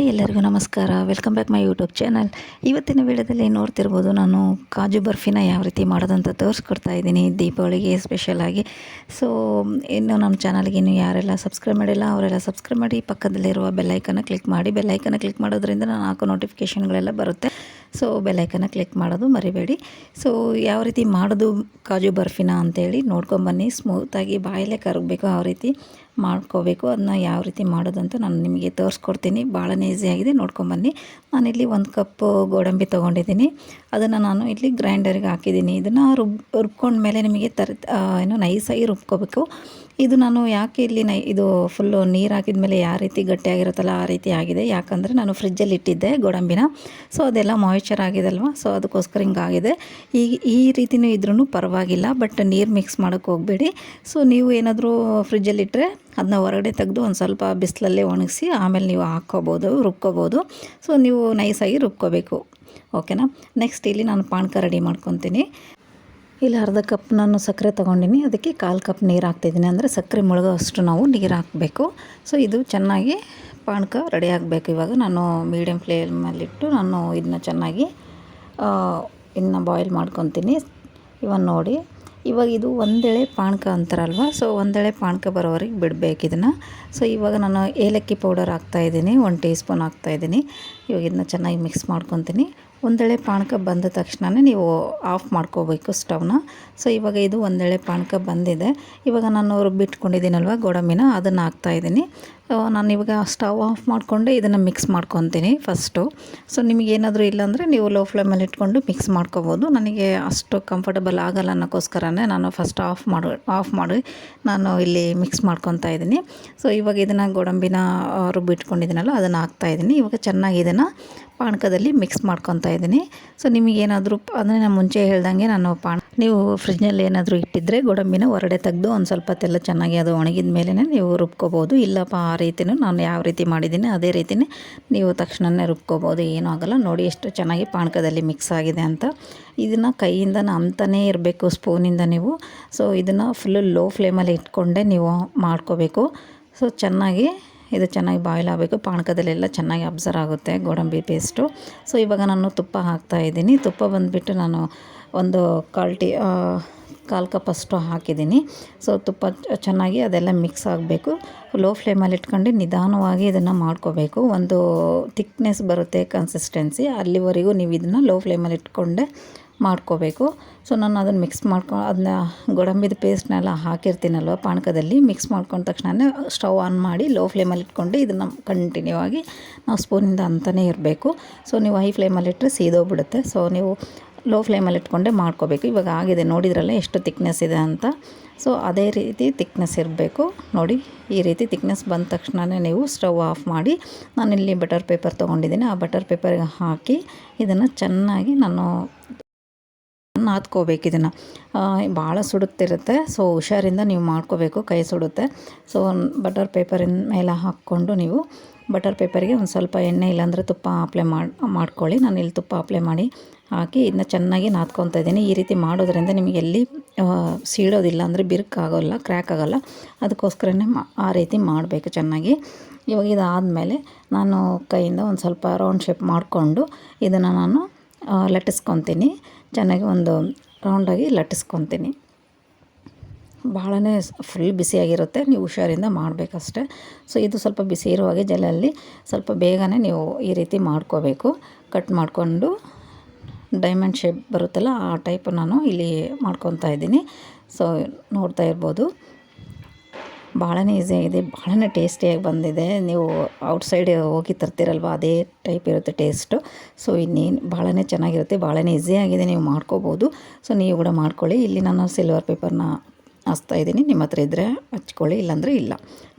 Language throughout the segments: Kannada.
ಹಾಯ್ ಎಲ್ಲರಿಗೂ ನಮಸ್ಕಾರ. Welcome back my YouTube channel ಇವತ್ತಿನ ವಿಡಿಯೋದಲ್ಲಿ ನೋಡ್ತಿರ್ಬೋದು ನಾನು ಕಾಜು ಬರ್ಫಿನ ಯಾವ ರೀತಿ ಮಾಡೋದಂತ ತೋರಿಸ್ಕೊಡ್ತಾ ಇದ್ದೀನಿ ದೀಪಾವಳಿಗೆ ಸ್ಪೆಷಲಾಗಿ ಸೊ ಇನ್ನು ನಮ್ಮ ಚಾನಲ್ಗೆ ಇನ್ನು ಯಾರೆಲ್ಲ ಸಬ್ಸ್ಕ್ರೈಬ್ ಮಾಡಿಲ್ಲ, ಅವರೆಲ್ಲ ಸಬ್ಸ್ಕ್ರೈಬ್ ಮಾಡಿ ಪಕ್ಕದಲ್ಲಿರುವ ಬೆಲ್ಲೈಕನ್ನ ಕ್ಲಿಕ್ ಮಾಡಿ. ಬೆಲ್ಲೈಕನ್ನ ಕ್ಲಿಕ್ ಮಾಡೋದ್ರಿಂದ ನಾನು ಹಾಕೋ ನೋಟಿಫಿಕೇಷನ್ಗಳೆಲ್ಲ ಬರುತ್ತೆ. ಸೊ ಬೆಲ್ಲೈಕನ್ನ ಕ್ಲಿಕ್ ಮಾಡೋದು ಮರಿಬೇಡಿ. ಸೊ ಯಾವ ರೀತಿ ಮಾಡೋದು ಕಾಜು ಬರ್ಫಿನ ಅಂತೇಳಿ ನೋಡ್ಕೊಂಬನ್ನಿ ಸ್ಮೂತಾಗಿ ಬಾಯಲ್ಲೇ ಕರಗಬೇಕು ಆ ರೀತಿ. ಮಾಡ್ಕೋಬೇಕು, ಅದನ್ನ ಯಾವ ರೀತಿ ಮಾಡೋದಂತ ನಾನು ನಿಮಗೆ ತೋರಿಸ್ಕೊಡ್ತೀನಿ. ಭಾಳನೇ ಈಸಿಯಾಗಿದೆ ನೋಡ್ಕೊಂಬನ್ನಿ ನಾನಿಲ್ಲಿ ಒಂದು ಕಪ್ಪು ಗೋಡಂಬಿ ತೊಗೊಂಡಿದ್ದೀನಿ. ಅದನ್ನು ನಾನು ಇಲ್ಲಿ ಗ್ರೈಂಡರಿಗೆ ಹಾಕಿದ್ದೀನಿ. ಇದನ್ನು ರುಬ್ ರುಬ್ಕೊಂಡ್ಮೇಲೆ ನಿಮಗೆ ತರ ಏನು ನೈಸಾಗಿ ರುಬ್ಕೋಬೇಕು. ಇದು ನಾನು ಯಾಕೆ ಇಲ್ಲಿ ನೈ, ಇದು ಫುಲ್ಲು ನೀರು ಹಾಕಿದ ಮೇಲೆ ಯಾವ ರೀತಿ ಗಟ್ಟಿಯಾಗಿರುತ್ತಲ್ಲ ಆ ರೀತಿ ಆಗಿದೆ. ಯಾಕಂದರೆ ನಾನು ಫ್ರಿಜ್ಜಲ್ಲಿ ಇಟ್ಟಿದ್ದೆ ಗೋಡಂಬಿನ. ಸೊ ಅದೆಲ್ಲ ಮಾಯಿಶ್ಚರ್ ಆಗಿದಲ್ವ? ಸೊ ಅದಕ್ಕೋಸ್ಕರ ಹಿಂಗಾಗಿದೆ. ಈ ಈ ರೀತಿಯೂ ಇದ್ರೂ ಪರವಾಗಿಲ್ಲ ಬಟ್ ನೀರು ಮಿಕ್ಸ್ ಮಾಡೋಕ್ಕೆ ಹೋಗಬೇಡಿ. ಸೊ ನೀವು ಏನಾದರೂ ಫ್ರಿಜ್ಜಲ್ಲಿಟ್ಟರೆ ಅದನ್ನ ಹೊರಗಡೆ ತೆಗೆದು ಒಂದು ಸ್ವಲ್ಪ ಬಿಸಿಲಲ್ಲೇ ಒಣಗಿಸಿ ಆಮೇಲೆ ನೀವು ಹಾಕ್ಕೋಬೋದು, ರುಬ್ಕೋಬೋದು. ಸೊ ನೀವು ನೈಸಾಗಿ ರುಬ್ಕೋಬೇಕು. ಓಕೆನಾ ನೆಕ್ಸ್ಟ್ ಇಲ್ಲಿ ನಾನು ಪಾನಕ ರೆಡಿ ಮಾಡ್ಕೊತೀನಿ. ಇಲ್ಲಿ ಅರ್ಧ ಕಪ್ ನಾನು ಸಕ್ಕರೆ ತೊಗೊಂಡಿನಿ. ಅದಕ್ಕೆ ಕಾಲು ಕಪ್ ನೀರು ಹಾಕ್ತಿದ್ದೀನಿ ಅಂದರೆ ಸಕ್ಕರೆ ಮುಳುಗೋ ಅಷ್ಟು ನಾವು ನೀರು ಹಾಕಬೇಕು. ಸೊ ಇದು ಚೆನ್ನಾಗಿ ಪಾನಕ ರೆಡಿ ಆಗಬೇಕು. ಇವಾಗ ನಾನು ಮೀಡಿಯಮ್ ಫ್ಲೇಮಲ್ಲಿಟ್ಟು ನಾನು ಇದನ್ನ ಚೆನ್ನಾಗಿ ಇನ್ನು ಬಾಯ್ಲ್ ಮಾಡ್ಕೊತೀನಿ. ಇವನ್ನ ನೋಡಿ. ಇವಾಗ ಇದು ಒಂದೆಳೆ ಪಾನಕ ಅಂತಾರಲ್ವ? ಸೊ ಒಂದೆಳೆ ಪಾನಕ ಬರೋವರೆಗೆ ಬಿಡಬೇಕು ಇದನ್ನು. ಸೊ ಇವಾಗ ನಾನು ಏಲಕ್ಕಿ ಪೌಡರ್ ಹಾಕ್ತಾಯಿದ್ದೀನಿ ಒನ್ ಟೀ ಸ್ಪೂನ್ ಹಾಕ್ತಾಯಿದ್ದೀನಿ ಇವಾಗ ಇದನ್ನ ಚೆನ್ನಾಗಿ ಮಿಕ್ಸ್ ಮಾಡ್ಕೊತೀನಿ. ಒಂದೆಳೆ ಪಾನಕ ಬಂದ ತಕ್ಷಣವೇ ನೀವು ಆಫ್ ಮಾಡ್ಕೋಬೇಕು ಸ್ಟವ್ನ. ಸೊ, ಇವಾಗ ಇದು ಒಂದೆಳೆ ಪಾನಕ ಬಂದಿದೆ. ಇವಾಗ ನಾನು ರುಬ್ಬಿಟ್ಕೊಂಡಿದ್ದೀನಲ್ವ ಗೋಡಂಬಿನ, ಅದನ್ನು ಹಾಕ್ತಾಯಿದ್ದೀನಿ ನಾನು ಇವಾಗ ಸ್ಟವ್ ಆಫ್ ಮಾಡಿಕೊಂಡೆ ಇದನ್ನು ಮಿಕ್ಸ್ ಮಾಡ್ಕೊತೀನಿ ಫಸ್ಟು. ಸೊ ನಿಮಗೇನಾದರೂ ಇಲ್ಲಾಂದರೆ ನೀವು ಲೋ ಫ್ಲೇಮಲ್ಲಿ ಇಟ್ಕೊಂಡು ಮಿಕ್ಸ್ ಮಾಡ್ಕೋಬೋದು. ನನಗೆ ಅಷ್ಟು ಕಂಫರ್ಟಬಲ್ ಆಗಲ್ಲ ಅನ್ನೋಕ್ಕೋಸ್ಕರನೇ ನಾನು ಫಸ್ಟ್ ಆಫ್ ಮಾಡಿ ಆಫ್ ಮಾಡಿ ನಾನು ಇಲ್ಲಿ ಮಿಕ್ಸ್ ಮಾಡ್ಕೊತಾ ಇದ್ದೀನಿ. ಸೊ, ಇವಾಗ ಇದನ್ನು ಗೋಡಂಬಿನ ರುಬ್ಬಿಟ್ಕೊಂಡಿದ್ದೀನಲ್ಲ ಅದನ್ನು ಹಾಕ್ತಾಯಿದ್ದೀನಿ ಇವಾಗ ಚೆನ್ನಾಗಿ ಇದನ್ನು ಪಾನಕದಲ್ಲಿ ಮಿಕ್ಸ್ ಮಾಡ್ಕೊತಾ ಇದ್ದೀನಿ. ಸೊ ನಿಮಗೇನಾದರೂ ಅಂದರೆ ನಾನು ಮುಂಚೆ ಹೇಳ್ದಂಗೆ ನಾನು ಪಾಣ, ನೀವು ಫ್ರಿಜ್ನಲ್ಲಿ ಏನಾದರೂ ಇಟ್ಟಿದ್ದರೆ ಗೋಡಂಬಿನ ಹೊರಡೆ ತೆಗೆದು ಒಂದು ಸ್ವಲ್ಪ ತೆಲ್ಲ ಚೆನ್ನಾಗಿ ಅದು ಒಣಗಿದ ಮೇಲೇ ನೀವು ರುಬ್ಕೋಬೋದು. ಇಲ್ಲಪ್ಪ, ಆ ರೀತಿಯೂ ನಾನು ಯಾವ ರೀತಿ ಮಾಡಿದ್ದೀನಿ ಅದೇ ರೀತಿಯೇ ನೀವು ತಕ್ಷಣವೇ ರುಬ್ಕೋಬೋದು. ಏನೂ ಆಗೋಲ್ಲ. ನೋಡಿ ಎಷ್ಟು ಚೆನ್ನಾಗಿ ಪಾಣಕದಲ್ಲಿ ಮಿಕ್ಸ್ ಆಗಿದೆ ಅಂತ. ಇದನ್ನು ಕೈಯಿಂದ ಅಂತಲೇ ಇರಬೇಕು ಸ್ಪೂನಿಂದ ನೀವು. ಸೊ ಇದನ್ನು ಫುಲ್ಲು ಲೋ ಫ್ಲೇಮಲ್ಲಿ ಇಟ್ಕೊಂಡೆ ನೀವು ಮಾಡ್ಕೋಬೇಕು. ಸೊ ಚೆನ್ನಾಗಿ ಇದು ಚೆನ್ನಾಗಿ ಬಾಯ್ಲ್ ಆಗಬೇಕು. ಪಾನಕದಲ್ಲೆಲ್ಲ ಚೆನ್ನಾಗಿ ಅಬ್ಸರ್ವ್ ಆಗುತ್ತೆ ಗೋಡಂಬಿ ಪೇಸ್ಟು. ಸೊ, ಇವಾಗ ನಾನು ತುಪ್ಪ ಹಾಕ್ತಾಯಿದ್ದೀನಿ ತುಪ್ಪ ಬಂದುಬಿಟ್ಟು ನಾನು ಒಂದು ಕಾಲು ಟೀ ಕಾಲು ಕಪ್ ಅಷ್ಟು ಹಾಕಿದ್ದೀನಿ. ಸೊ, ತುಪ್ಪ ಚೆನ್ನಾಗಿ ಅದೆಲ್ಲ ಮಿಕ್ಸ್ ಆಗಬೇಕು. ಲೋ ಫ್ಲೇಮಲ್ಲಿ ಇಟ್ಕೊಂಡು ನಿಧಾನವಾಗಿ ಇದನ್ನು ಮಾಡ್ಕೋಬೇಕು. ಒಂದು ತಿಕ್ನೆಸ್ ಬರುತ್ತೆ ಕನ್ಸಿಸ್ಟೆನ್ಸಿ. ಅಲ್ಲಿವರೆಗೂ ನೀವು ಇದನ್ನು ಲೋ ಫ್ಲೇಮಲ್ಲಿ ಇಟ್ಕೊಂಡೆ ಮಾಡ್ಕೋಬೇಕು. ಸೊ ನಾನು ಅದನ್ನು ಮಿಕ್ಸ್ ಮಾಡ್ಕೊ, ಅದನ್ನ ಗೋಡಂಬಿದ ಪೇಸ್ಟ್ನೆಲ್ಲ ಹಾಕಿರ್ತೀನಲ್ವ ಪಾನಕದಲ್ಲಿ ಮಿಕ್ಸ್ ಮಾಡ್ಕೊಂಡ ತಕ್ಷಣನೇ ಸ್ಟವ್ ಆನ್ ಮಾಡಿ ಲೋ ಫ್ಲೇಮಲ್ಲಿ ಇಟ್ಕೊಂಡು ಇದನ್ನು ಕಂಟಿನ್ಯೂ ಆಗಿ ನಾವು ಸ್ಪೂನಿಂದ ಅಂತಲೇ ಇರಬೇಕು. ಸೊ ನೀವು ಹೈ ಫ್ಲೇಮಲ್ಲಿ ಇಟ್ಟರೆ ಸೀದೋಗ್ಬಿಡುತ್ತೆ. ಸೊ ನೀವು ಲೋ ಫ್ಲೇಮಲ್ಲಿ ಇಟ್ಕೊಂಡೆ ಮಾಡ್ಕೋಬೇಕು. ಇವಾಗ ಆಗಿದೆ, ನೋಡಿದ್ರಲ್ಲ ಎಷ್ಟು ತಿಕ್ನೆಸ್ ಇದೆ ಅಂತ. ಸೊ ಅದೇ ರೀತಿ ತಿಕ್ನೆಸ್ ಇರಬೇಕು. ನೋಡಿ, ಈ ರೀತಿ ತಿಕ್ನೆಸ್ ಬಂದ ತಕ್ಷಣವೇ ನೀವು ಸ್ಟವ್ ಆಫ್ ಮಾಡಿ, ನಾನಿಲ್ಲಿ ಬಟರ್ ಪೇಪರ್ ತೊಗೊಂಡಿದ್ದೀನಿ. ಆ ಬಟರ್ ಪೇಪರ್ಗೆ ಹಾಕಿ ಇದನ್ನು ಚೆನ್ನಾಗಿ ನಾನು ನಾದ್ಕೋಬೇಕು ಇದನ್ನು. ಭಾಳ ಸುಡುತ್ತಿರುತ್ತೆ. ಸೊ ಹುಷಾರಿಂದ ನೀವು ಮಾಡ್ಕೋಬೇಕು, ಕೈ ಸುಡುತ್ತೆ. ಸೊ ಬಟರ್ ಪೇಪರಿನ ಮೇಲೆ ಹಾಕ್ಕೊಂಡು ನೀವು ಬಟರ್ ಪೇಪರಿಗೆ ಒಂದು ಸ್ವಲ್ಪ ಎಣ್ಣೆ ಇಲ್ಲಾಂದರೆ ತುಪ್ಪ ಅಪ್ಲೈ ಮಾಡಿ, ಮಾಡ್ಕೊಳ್ಳಿ. ನಾನು ಇಲ್ಲಿ ತುಪ್ಪ ಅಪ್ಲೈ ಮಾಡಿ ಹಾಕಿ ಇದನ್ನ ಚೆನ್ನಾಗಿ ನಾದ್ಕೊತ ಇದ್ದೀನಿ. ಈ ರೀತಿ ಮಾಡೋದ್ರಿಂದ ನಿಮಗೆ ಎಲ್ಲಿ ಸೀಳೋದಿಲ್ಲ ಅಂದರೆ ಬಿರುಕಾಗೋಲ್ಲ ಕ್ರ್ಯಾಕ್ ಆಗೋಲ್ಲ. ಅದಕ್ಕೋಸ್ಕರನೇ ಆ ರೀತಿ ಮಾಡಬೇಕು ಚೆನ್ನಾಗಿ. ಇವಾಗ ಇದಾದಮೇಲೆ ನಾನು ಕೈಯಿಂದ ಒಂದು ಸ್ವಲ್ಪ ರೌಂಡ್ ಶೇಪ್ ಮಾಡಿಕೊಂಡು ಇದನ್ನು ನಾನು ಲಟ್ಟಿಸ್ಕೊತೀನಿ. ಚೆನ್ನಾಗಿ ಒಂದು ರೌಂಡಾಗಿ ಲಟ್ಟಿಸ್ಕೊತೀನಿ. ಭಾಳನೇ ಫುಲ್ ಬಿಸಿಯಾಗಿರುತ್ತೆ ನೀವು ಹುಷಾರಿಂದ ಮಾಡಬೇಕಷ್ಟೆ. ಸೊ ಇದು ಸ್ವಲ್ಪ ಬಿಸಿ ಇರುವಾಗೆ ಜಲಲ್ಲಿ ಸ್ವಲ್ಪ ಬೇಗನೆ ನೀವು ಈ ರೀತಿ ಮಾಡ್ಕೋಬೇಕು. ಕಟ್ ಮಾಡಿಕೊಂಡು ಡೈಮಂಡ್ ಶೇಪ್ ಬರುತ್ತಲ್ಲ, ಆ ಟೈಪ್ ನಾನು ಇಲ್ಲಿ ಮಾಡ್ಕೊತಾ ಇದ್ದೀನಿ. ಸೊ ನೋಡ್ತಾ ಇರ್ಬೋದು. ಭಾಳನೇ ಈಸಿಯಾಗಿದೆ ಭಾಳನೇ ಟೇಸ್ಟಿಯಾಗಿ ಬಂದಿದೆ. ನೀವು ಔಟ್ಸೈಡ್ ಹೋಗಿ ತರ್ತೀರಲ್ವ, ಅದೇ ಟೈಪ್ ಇರುತ್ತೆ ಟೇಸ್ಟು ಸೊ ಇನ್ನೇನು, ಭಾಳನೇ ಚೆನ್ನಾಗಿರುತ್ತೆ, ಭಾಳನೇ ಈಸಿಯಾಗಿದೆ ನೀವು ಮಾಡ್ಕೋಬೋದು. ಸೊ ನೀವು ಕೂಡ ಮಾಡ್ಕೊಳ್ಳಿ. ಇಲ್ಲಿ ನಾನು ಸಿಲ್ವರ್ ಪೇಪರ್ನ ಹಚ್ತಾ ಇದ್ದೀನಿ. ನಿಮ್ಮ ಹತ್ರ ಇದ್ದರೆ ಹಚ್ಕೊಳ್ಳಿ, ಇಲ್ಲಾಂದರೆ ಇಲ್ಲ.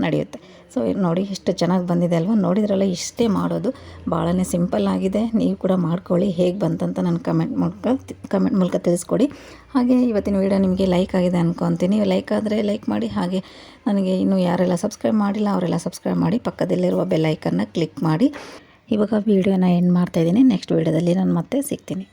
ನಡೆಯುತ್ತೆ. ಸೊ ನೋಡಿ, ಇಷ್ಟು ಚೆನ್ನಾಗಿ ಬಂದಿದೆ ಅಲ್ವಾ? ನೋಡಿದ್ರಲ್ಲ, ಇಷ್ಟೇ ಮಾಡೋದು. ಭಾಳನೇ ಸಿಂಪಲ್ ಆಗಿದೆ. ನೀವು ಕೂಡ ಮಾಡ್ಕೊಳ್ಳಿ. ಹೇಗೆ ಬಂತಂತ ನನ್ನ ಕಮೆಂಟ್ ಮೂಲಕ ಕಮೆಂಟ್ ಮೂಲಕ ತಿಳಿಸ್ಕೊಡಿ. ಹಾಗೆ ಇವತ್ತಿನ ವೀಡಿಯೋ ನಿಮಗೆ ಲೈಕ್ ಆಗಿದೆ ಅಂದ್ಕೊತೀನಿ ಲೈಕ್ ಆದರೆ ಲೈಕ್ ಮಾಡಿ. ಹಾಗೆ ನನಗೆ ಇನ್ನೂ ಯಾರೆಲ್ಲ ಸಬ್ಸ್ಕ್ರೈಬ್ ಮಾಡಿಲ್ಲ, ಅವರೆಲ್ಲ ಸಬ್ಸ್ಕ್ರೈಬ್ ಮಾಡಿ. ಪಕ್ಕದಲ್ಲಿರುವ ಬೆಲ್ಲೈಕನ್ನ ಕ್ಲಿಕ್ ಮಾಡಿ. ಇವಾಗ ವೀಡಿಯೋನ ಎಂಡ್ ಮಾಡ್ತಾಯಿದ್ದೀನಿ ನೆಕ್ಸ್ಟ್ ವೀಡಿಯೋದಲ್ಲಿ ನಾನು ಮತ್ತೆ ಸಿಗ್ತೀನಿ.